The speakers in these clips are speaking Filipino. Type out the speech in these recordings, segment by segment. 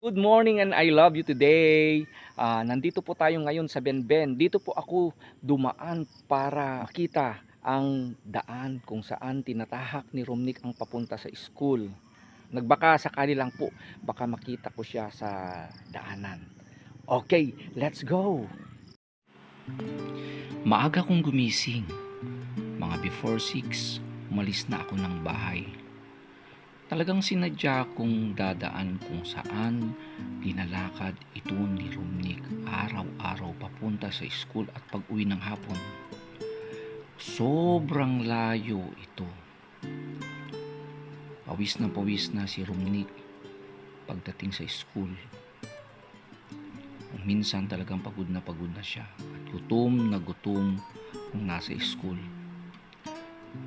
Good morning and I love you today. Ah, nandito po tayo ngayon sa Benben. Dito po ako dumaan para makita ang daan kung saan tinatahak ni Romnick ang papunta sa school. Nagbaka sakali lang po, baka makita ko siya sa daanan. Okay, let's go! Maaga kong gumising. Mga before 6, umalis na ako ng bahay. Talagang sinadya kong dadaan kung saan linalakad ito ni Rumnik araw-araw papunta sa school at pag-uwi ng hapon. Sobrang layo ito. Pawis na pawis na si Rumnik pagdating sa school. Minsan talagang pagod na pagod na siya at gutom na gutom kung nasa school.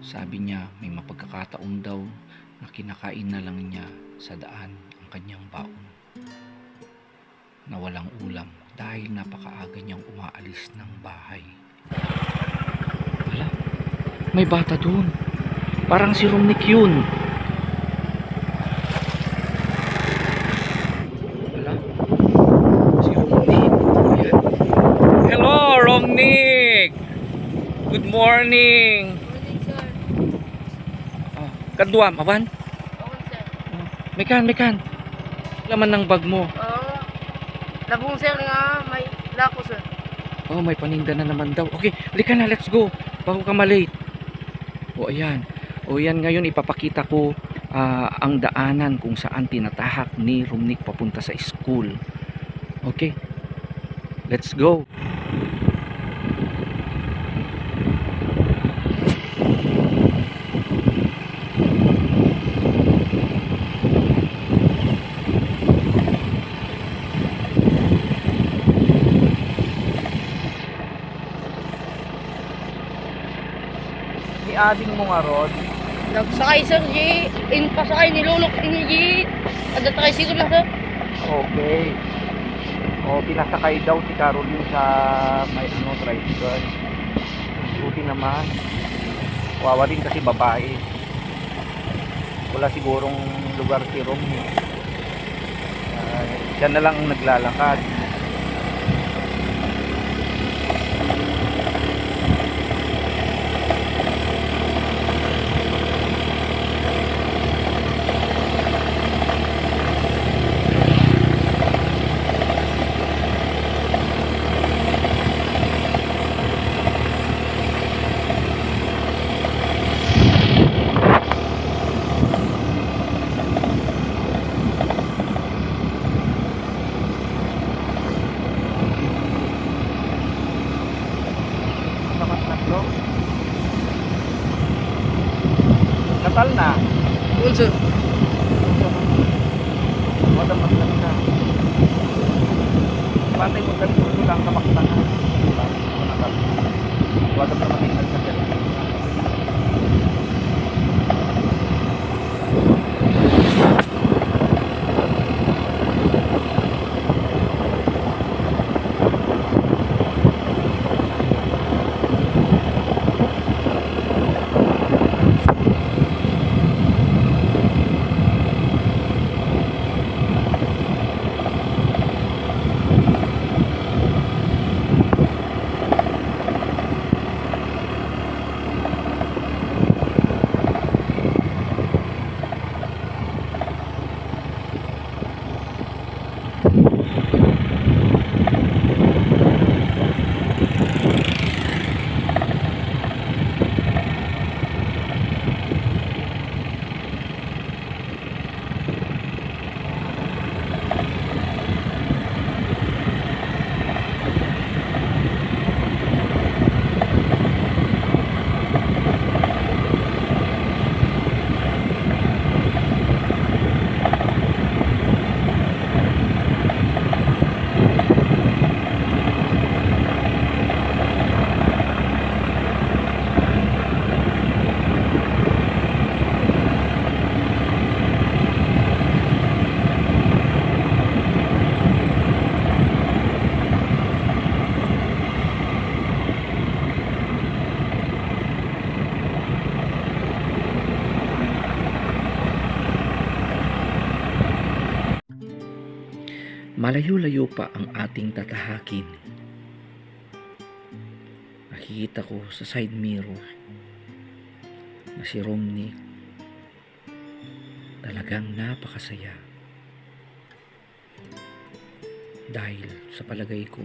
Sabi niya may mapagkakataon daw na kinakain na lang niya sa daan ang kanyang baon na walang ulam dahil napakaaga niyang umaalis ng bahay. Wala, may bata doon. Parang si Romnick yun. Wala, si Romnick. Ayan. Hello, Romnick! Good morning! Morning, sir. Oh, kaduam, aban? Oo, sir. Mekan, mekan. Laman ng bag mo. Oo. Labong, sir, nga may lako, sir. Oh, may paninda na naman daw. Okay, halika na, let's go. Bago ka malate. O, ayan. O, yan ngayon ipapakita ko ah, ang daanan kung saan tinatahak ni Rumnik papunta sa school. Okay? Let's go. Nga, Rod. Nagsakay, sir, G. In pasakay, nilulok ni G. Ada tricycle lang, sir. Okay. O, pinasakay daw si Caroline sa may ano, tricycle. Buti naman. Wawa din kasi babae. Wala sigurong lugar si Rom. Uh, siya na lang ang naglalakad. Naman tatlo. Natal na. Malayo-layo pa ang ating tatahakin. Nakikita ko sa side mirror na si Romney talagang napakasaya. Dahil sa palagay ko,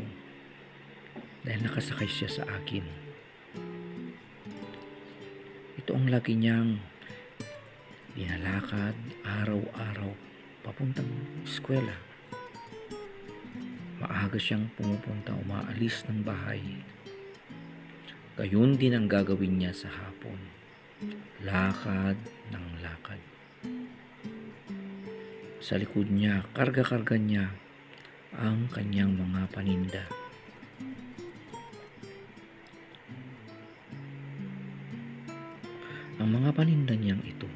dahil nakasakay siya sa akin. Ito ang lagi niyang dinalakad araw-araw papuntang eskwela. Maaga siyang pumupunta umaalis ng bahay. Gayun din ang gagawin niya sa hapon. Lakad ng lakad. Sa likod niya, karga-karga niya ang kanyang mga paninda. Ang mga paninda niyang ito,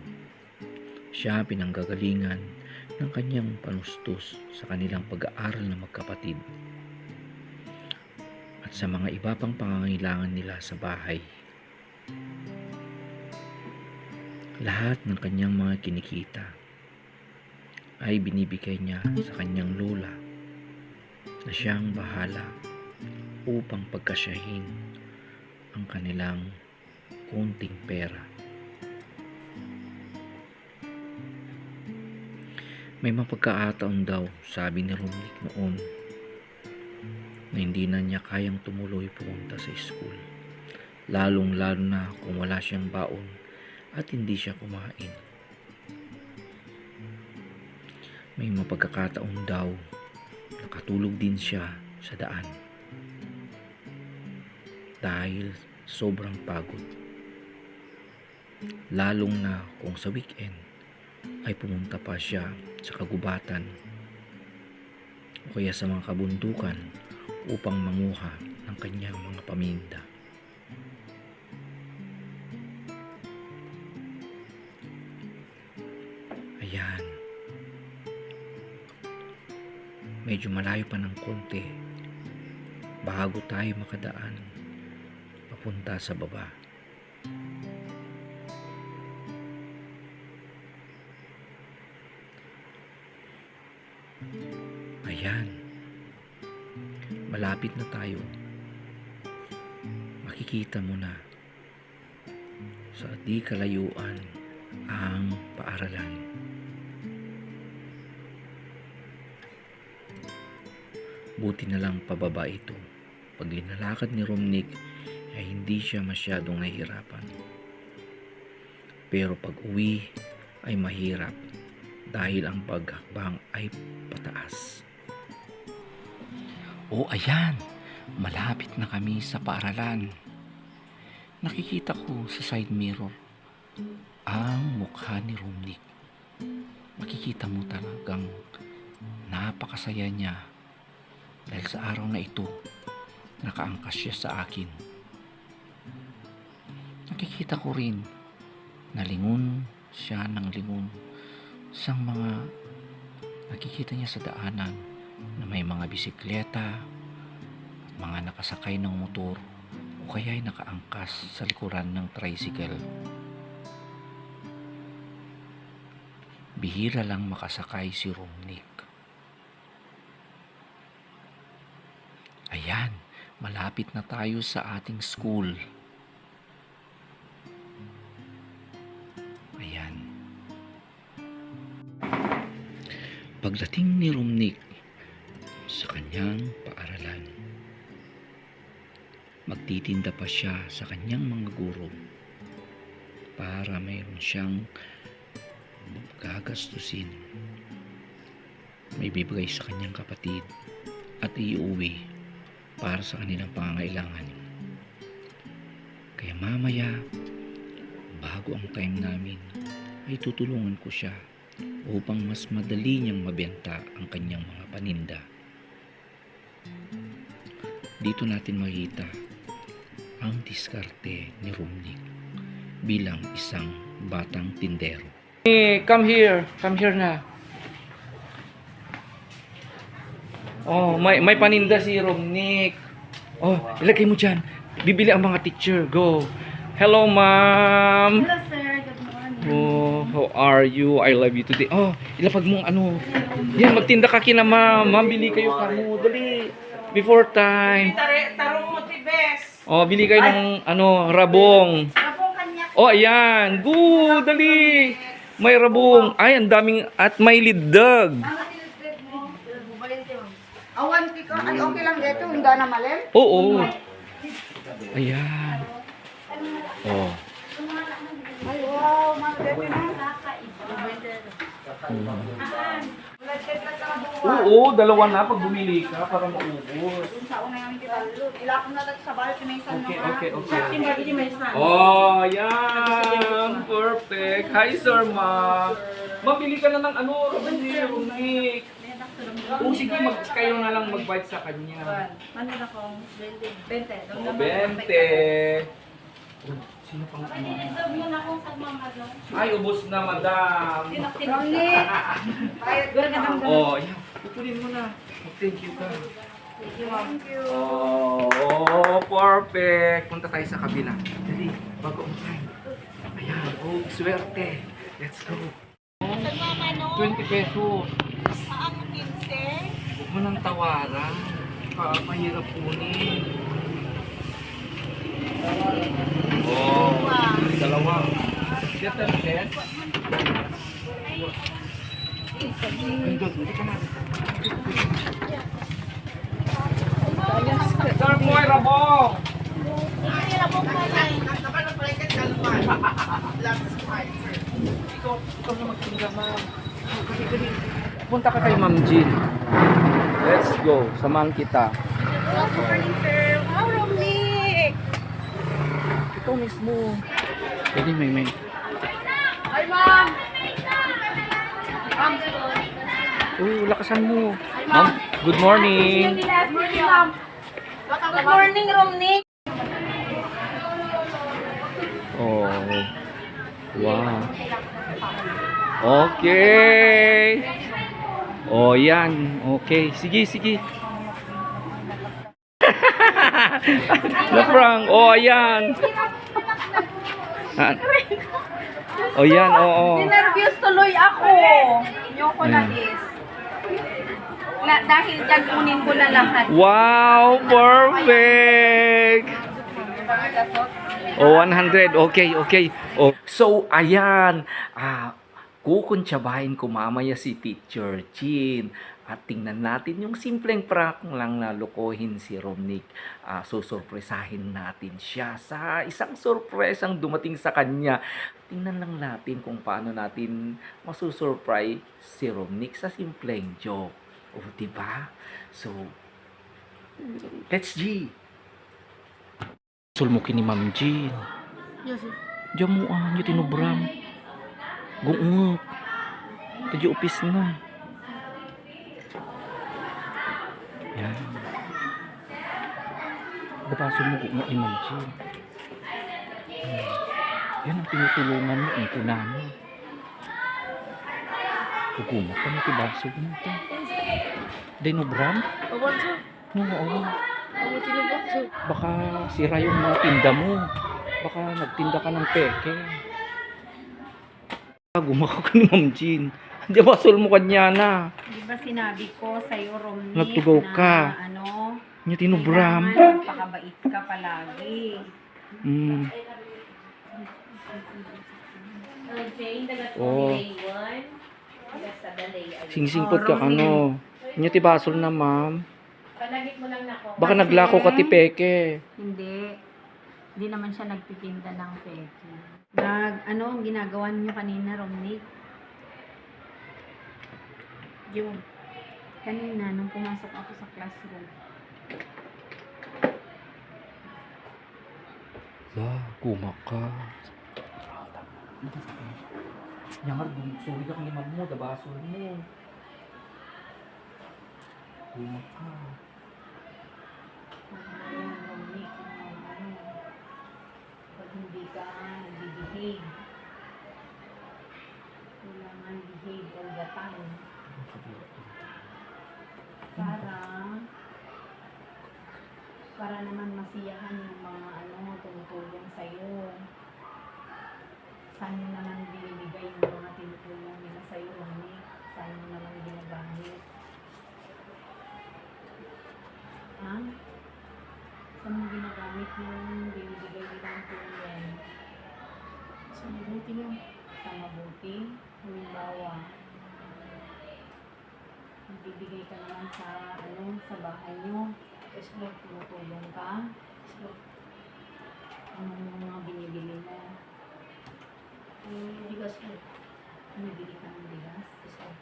siya pinanggagalingan ng kanyang panustos sa kanilang pag-aaral na magkapatid at sa mga iba pang pangangailangan nila sa bahay. Lahat ng kanyang mga kinikita ay binibigay niya sa kanyang lola na siyang bahala upang pagkasyahin ang kanilang konting pera. May mapagkataon daw, sabi ni Romnick noon, na hindi na niya kayang tumuloy pumunta sa school. Lalong lalo na kung wala siyang baon at hindi siya kumain. May mapagkakataon daw, nakatulog din siya sa daan. Dahil sobrang pagod. Lalong na kung sa weekend ay pumunta pa siya sa kagubatan o kaya sa mga kabundukan upang manguha ng kanyang mga paminda. Ayan. Medyo malayo pa ng konti bago tayo makadaan papunta sa baba. Malapit na tayo. Makikita mo na sa di kalayuan ang paaralan. Buti na lang pababa ito. Pag linalakad ni Romnick ay hindi siya masyadong nahihirapan. Pero pag uwi ay mahirap dahil ang paghakbang ay pataas. O ayan, malapit na kami sa paaralan. Nakikita ko sa side mirror ang mukha ni Romnick. Makikita mo talagang napakasaya niya dahil sa araw na ito nakaangkas siya sa akin. Nakikita ko rin na lingon siya ng lingon sa mga nakikita niya sa daanan na may mga bisikleta mga nakasakay ng motor o kaya ay nakaangkas sa likuran ng tricycle. Bihira lang makasakay si Romnick. Ayan, malapit na tayo sa ating school. Ayan. Pagdating ni Romnick sa kanyang paaralan, magtitinda pa siya sa kanyang mga guro para mayroon siyang gagastusin. May bibigay sa kanyang kapatid at iuwi para sa kanilang pangangailangan. Kaya mamaya, bago ang time namin, ay tutulungan ko siya upang mas madali niyang mabenta ang kanyang mga paninda. Dito natin makita ang diskarte ni Rumnik bilang isang batang tindero. come here. Come here na. Oh, may may paninda si Romnick. Oh, ilagay mo dyan. Bibili ang mga teacher. Go. Hello, ma'am. Hello, sir. Good morning. Oh, How are you? I love you today. Oh, ilapag mong ano. Yan, magtinda ka kina ma'am. Ma'am, bili kayo kamo. Dali. Before time. Tarong mo, Tibes. Oh, bili kayo ng ano, rabong. Kanya. Oh, ayan. Good, dali. May rabong. Ay, ang daming, at may lidag. Awan ka. Ay, okay lang dito. Hindi na malim. Oo. Ayan. Oh. Ay, wow. Mga bebe na. Oo, dalawa na pag bumili ka para maubos. Okay, okay, okay. Oh, yan. Perfect. Hi, Sir Ma. Mabili ka na ng ano, Rodney, Nick. Oo, sige, mag, kayo na lang mag-bite sa kanya. Ano na kong 20. 20. Oh, 20. Sino pang ano? Ay, ubos na, madam. Ronnie. Bayad ka na. Oh, yan. Pupulin mo na. Thank you ka. Thank you. Oh, perfect. Punta tayo sa kabila. Dali, bago ang time. Ayan, oh, swerte. Let's go. 20 pesos. Ang 15. Huwag mo nang tawaran. Pa, mahirap kunin. Oh, dalawa. Siyete pesos. Ay, Dod, hindi ka na. Sir Moy Rabong! Ikaw, ikaw na magtinda, ma'am. Dali, dali. Punta ka kay Ma'am Jean. Let's go. Samahan kita. Good morning, sir. Wow, Ronnie. Ikaw mismo. Pwede, may may. Ay, ma'am. Ma'am. Uy, lakasan mo. Ma'am, good morning. Good morning, ma'am. Good morning, Romney. Oh. Wow. Okay. Oh, yan. Okay. Sige, sige. Na prank. Oh, ayan. Ah. Oh, yan. Oo. Nervous tuloy ako. Yung ko na Hmm. is. Na, dahil dyan kunin ko na lahat. Wow, perfect. Oh, 100. Okay, okay. Oh, so ayan. Ah, kukuntsabahin ko mamaya si Teacher Chin. At tingnan natin yung simpleng prank lang na lokohin si Romnick. Ah, susurpresahin natin siya sa isang surpresang dumating sa kanya. Tingnan lang natin kung paano natin masusurprise si Romnick sa simpleng joke. O, di ba? So, let's G. Sulmukin ni Ma'am Jean. Yes, sir. Diyan mo ah, yung tinubram. Gungungok. Tadyo upis na. Yan. Dapaso mo kung ni Ma'am Jean. Hmm. Yan ang tinutulungan mo, kunan mo. Kukumot ka na tibaso mo ito. Dinubram? Awan, sir. No, oo. Ako tinubak, sir. Baka sira yung mga tinda mo. Baka nagtinda ka ng peke. Gumako ka ni Ma'am Jean. Di ba sul mo kanya na? Di ba sinabi ko sa'yo, Romney, Nagtugaw na ka. ano, Niya tinubram. kailangan magpakabait ka palagi. Mm. Oh. Singsingpot ka kano. Niya tibasol na ma'am. Palagit mo lang nako. Baka naglako ka ti peke. Hindi. Hindi naman siya nagtitinda ng peke. Nag, ano ang ginagawa niyo kanina, Romney? Yung, Kanina, nung pumasok ako sa classroom. La, kumak ka. Yang har sorry ka kay ma'am mo, dabasol mo. Kumak ka. Ayan, Romney, ano, pag hindi ka nag-behave, kailangan behave all the time. Para, para naman masiyahan yung mga ano, tumutulong sa'yo. saan mo naman binibigay yung mga tinutulong nila sa'yo, Ronnie? Saan mo naman ginagamit? Ha? Saan mo ginagamit yung binibigay nilang tulong? Sa mabuti lang. Sa mabuti? Halimbawa, nagbibigay ka naman sa, ano, sa bahay nyo. Yes, ma'am. Tumutulong ka. Yes, ma'am. Anong mga binibili mo? Yung bigas mo. Binibili ka ng bigas. Yes, ma'am.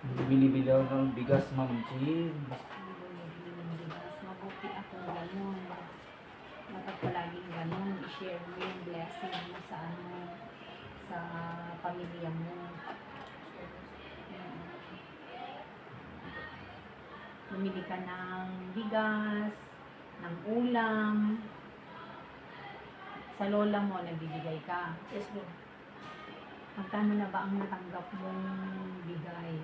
Bili-bili daw ng bigas, Ma'am Jean. Binibili ng bigas. Mabuti akong ganun. Dapat palaging ganun. I-share mo yung blessing mo sa ano, sa pamilya mo. Mm. Bumili ka ng bigas, ng ulam. Sa lola mo, nagbibigay ka. Yes, ma'am. Magkano na ba ang natanggap mong bigay?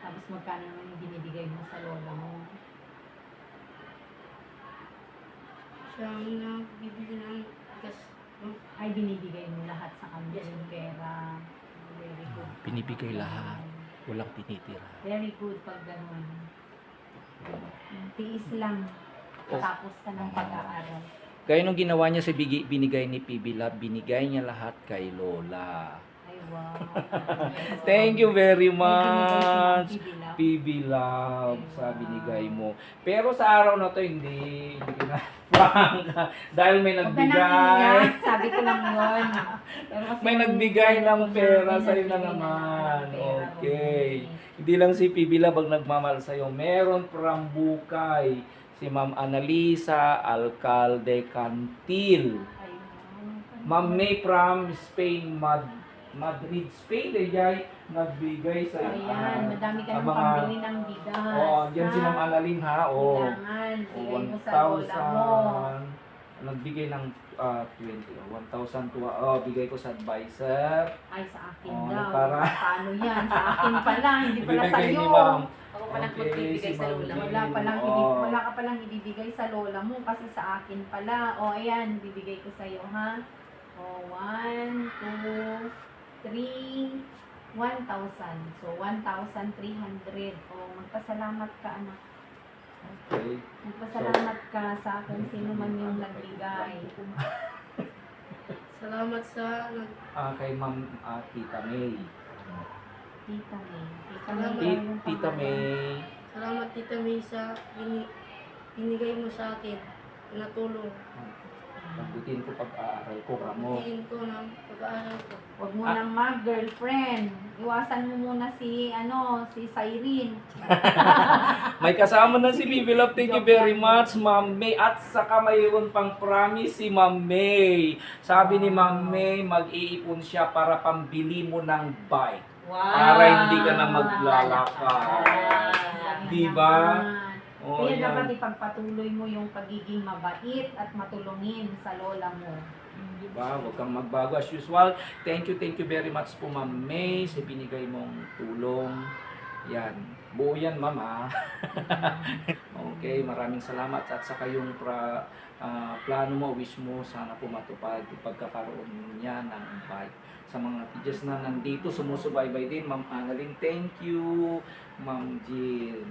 Tapos magkano naman yung binibigay mo sa lola mo? Siya ang nagbibili ng bigas. Ma'am. Ay, binibigay mo lahat sa kanya Yes, yung ma'am. pera. Very good. Binibigay lahat. Walang tinitira. Very good pag ganun. Tiis lang. Oh. Tapos ka ng pag-aaral. Gaya nung ginawa niya sa bigi- binigay ni PB Lab, binigay niya lahat kay Lola. Ay, wow. Thank you very much. PB Love sa binigay mo. Pero sa araw na to hindi hindi ko na prank. dahil may nagbigay. Sabi ko lang yun. May nagbigay ng pera sa'yo na naman. Okay. Hindi lang si PB Love ang nagmamahal sa'yo. Meron from Bukay. Si Ma'am Annalisa Alcalde Cantil. Ma'am May from Spain, Mad Madrid, Spain. Eh, yay, nagbigay sa Ayan, madami ka nang mga- pambili ng bigas. Oo, yan si? Ma'am Annalyn ha. Oo. Kailangan, O, bigay mo sa lola mo. 1,000. Nagbigay ng ah, 20. oh, 1,000 to, oh, bigay ko sa advisor. Ay, sa akin Oo, daw. para- Paano yan? Sa akin pala, hindi pala ni Ma'am. Ako palang Okay, magbibigay si sa lola. Jean. Wala palang Oo. ibig, wala ka palang ibibigay sa lola mo kasi sa akin pala. O, ayan, bibigay ko sa'yo, ha? O, 1, 2, 3, 1,000. So, 1,300. O, magpasalamat ka, anak. Okay. Magpasalamat ka sa akin sino man yung nagbigay. Salamat sa nag Ah, kay Ma'am ah, Tita May. Tita May. Tita Salamat. May. Ti- yung Tita pangalan. May. Salamat Tita May sa bini, binigay mo sa akin na tulong. Pagbutin ko pag-aaral ko kamo. Pagbutiin ko ng pag-aaral ko. Huwag mo Ah. nang mag-girlfriend. Iwasan mo muna si, ano, si Cyrene. May kasama na si Bibi Love. Thank you very much, Ma'am May. At saka mayroon pang promise si Ma'am May. Sabi ni Ma'am May, mag-iipon siya para pambili mo ng bike. Wow! Para hindi ka na maglalakad. Diba? Oh, Kaya yan. dapat ipagpatuloy mo yung pagiging mabait at matulungin sa lola mo. Diba? Huwag kang magbago as usual. Thank you, thank you very much po Ma'am May sa binigay mong tulong. Yan. Buo yan, Ma'am ha? okay, maraming salamat. At saka yung pra, ah, plano mo, wish mo, sana po matupad pagkakaroon niya ng bike. Sa mga teachers na nandito, sumusubaybay din, Ma'am Annalyn, thank you. Ma'am Jill.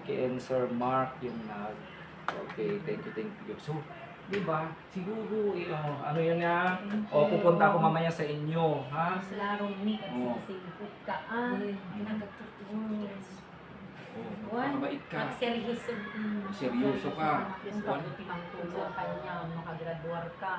Okay, and Sir Mark yung nag... Okay, thank you, thank you. So, di ba? Siguro, eh, oh, ano yun nga? O, pupunta ako mamaya sa inyo, ha? Mas larong ni at Oo. sisipot ka. Ah. Mm. Oh, mabait ka. seryoso. Seryoso ka. Kung kabuti mang tulong kanya, makagraduar ka.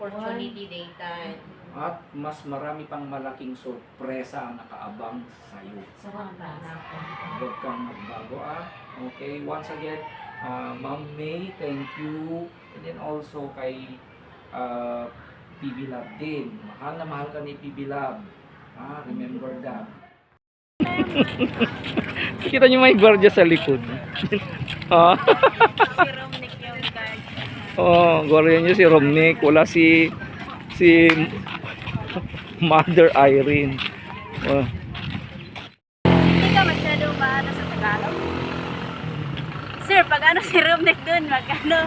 Opportunity daytime. At mas marami pang malaking sorpresa ang nakaabang sa'yo. Salamat na ako. Huwag kang magbago, ah. Okay, once again, uh, Ma'am May, thank you. And then also kay uh, PB Lab din. Mahal na mahal ka ni PB Lab. Ah, remember that. Kita niyo may gwardiya sa likod. ah. Si Romnick yung guard. Oh, gwardiya niyo si Romnick, wala si si Mother Irene. Oh. Hindi ka masyado maano sa Tagalog. Sir, pag ano si Romnick dun, mag ano,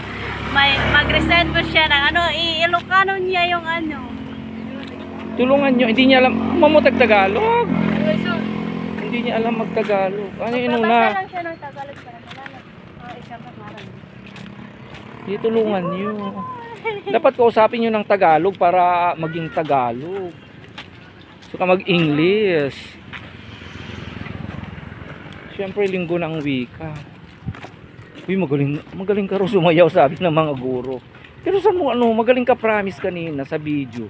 may mag-reset po siya ng ano, i-Ilocano niya yung ano. Tulungan nyo. Hindi niya alam. Mamutag Tagalog. Hindi niya alam magtagalog. Ano yung Magbabasa inuna? lang siya ng Tagalog para malala. Oh, isang kamaran. Hindi tulungan nyo. Dapat kausapin nyo ng Tagalog para maging Tagalog. So ka mag-English. Siyempre, linggo ng wika. Uy, magaling, magaling ka rin sumayaw, sabi ng mga guro. Pero sa mo, ano, magaling ka promise kanina sa video.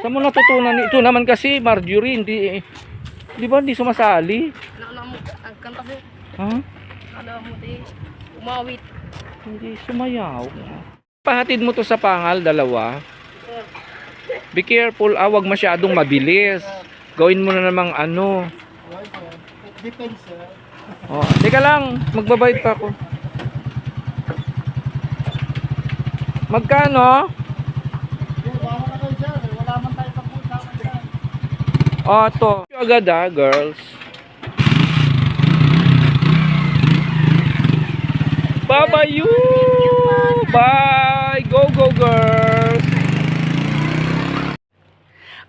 Saan mo natutunan? Ito naman kasi, Marjorie, hindi, di ba hindi sumasali? Nakala mo, ang kanta sir. Ha? Nakala mo, di. Umawit. Hindi sumayaw. Pahatid mo to sa pangal, dalawa. Be careful, ah, wag masyadong mabilis. Gawin mo na namang ano. Depends. Oh, teka lang, magbabayad pa ako. Magkano? Oh, to. Agad ah, girls. You! Bye! Go, go, girls!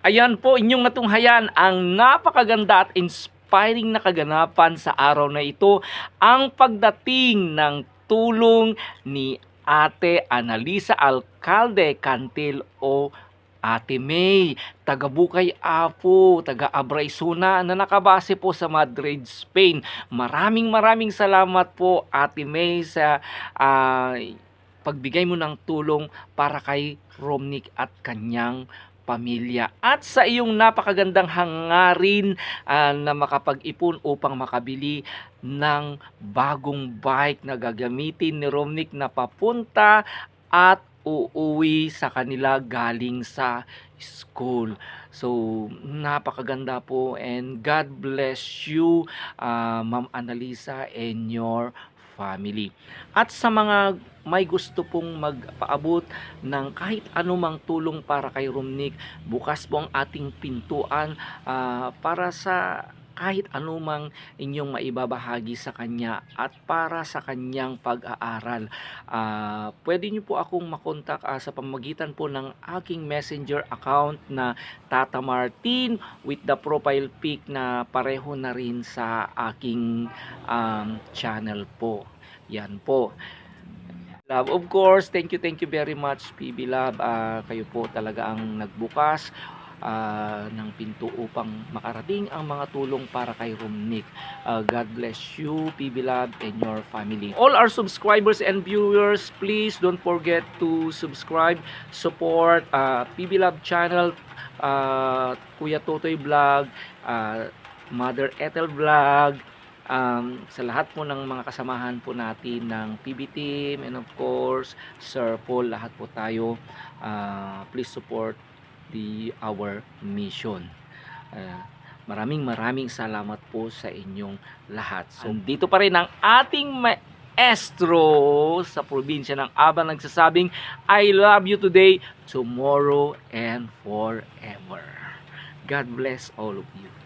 Ayan po, inyong natunghayan ang napakaganda at inspiring na kaganapan sa araw na ito. Ang pagdating ng tulong ni Ate Analisa Alcalde Cantil o Ate May, taga Bukay Apo, taga Abraysuna na nakabase po sa Madrid, Spain. Maraming maraming salamat po Ate May sa ah, pagbigay mo ng tulong para kay Romnick at kanyang pamilya at sa iyong napakagandang hangarin ah, na makapag-ipon upang makabili ng bagong bike na gagamitin ni Romnick na papunta at uuwi sa kanila galing sa school. So, napakaganda po and God bless you, ah, Ma'am Annalisa and your family. At sa mga may gusto pong magpaabot ng kahit anumang tulong para kay Romnick, bukas po ang ating pintuan ah, para sa kahit anumang inyong maibabahagi sa kanya at para sa kanyang pag-aaral. Ah, pwede niyo po akong makontak ah, sa pamagitan po ng aking messenger account na Tata Martin with the profile pic na pareho na rin sa aking um, channel po. Yan po. Love, of course, thank you, thank you very much, PB Love. Ah, kayo po talaga ang nagbukas ah, ng pinto upang makarating ang mga tulong para kay Romnick. Ah, God bless you, PB Love, and your family. All our subscribers and viewers, please don't forget to subscribe, support ah, PB Love channel, ah, Kuya Totoy Vlog, ah, Mother Ethel Vlog, um, sa lahat po ng mga kasamahan po natin ng PB team and of course Sir Paul lahat po tayo uh, please support the our mission. Uh, maraming maraming salamat po sa inyong lahat. So dito pa rin ang ating maestro sa probinsya ng Aba nagsasabing I love you today tomorrow and forever. God bless all of you